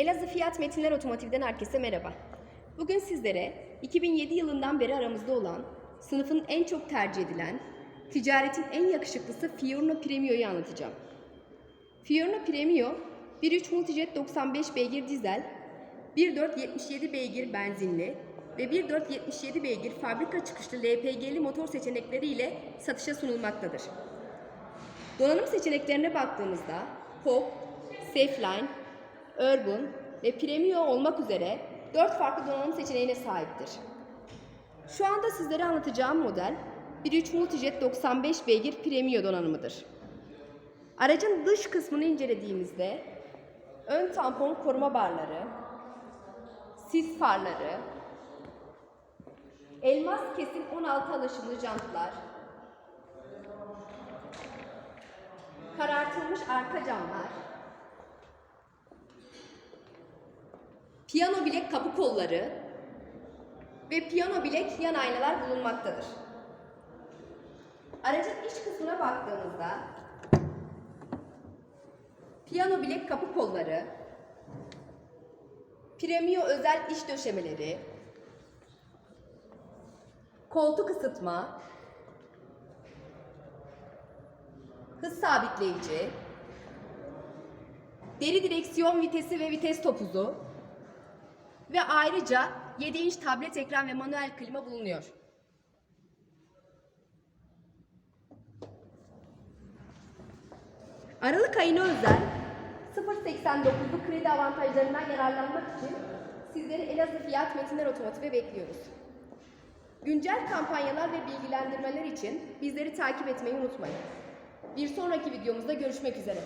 Elazığ Fiyat Metinler Otomotiv'den herkese merhaba. Bugün sizlere 2007 yılından beri aramızda olan, sınıfın en çok tercih edilen, ticaretin en yakışıklısı Fiorino Premio'yu anlatacağım. Fiorino Premio, 1.3 Multijet 95 beygir dizel, 1.477 beygir benzinli ve 1.477 beygir fabrika çıkışlı LPG'li motor seçenekleriyle satışa sunulmaktadır. Donanım seçeneklerine baktığımızda POP, Safeline, Urban ve Premium olmak üzere 4 farklı donanım seçeneğine sahiptir. Şu anda sizlere anlatacağım model 1.3 Multijet 95 beygir Premium donanımıdır. Aracın dış kısmını incelediğimizde ön tampon koruma barları, sis farları, elmas kesim 16 alaşımlı jantlar, karartılmış arka camlar, piyano bilek kapı kolları ve piyano bilek yan aynalar bulunmaktadır. Aracın iç kısmına baktığımızda piyano bilek kapı kolları, premio özel iç döşemeleri, koltuk ısıtma, hız sabitleyici, deri direksiyon vitesi ve vites topuzu ve ayrıca 7 inç tablet ekran ve manuel klima bulunuyor. Aralık ayına özel 0.89'lu kredi avantajlarından yararlanmak için sizleri Elazığ Fiyat Metinler Otomotiv'e bekliyoruz. Güncel kampanyalar ve bilgilendirmeler için bizleri takip etmeyi unutmayın. Bir sonraki videomuzda görüşmek üzere.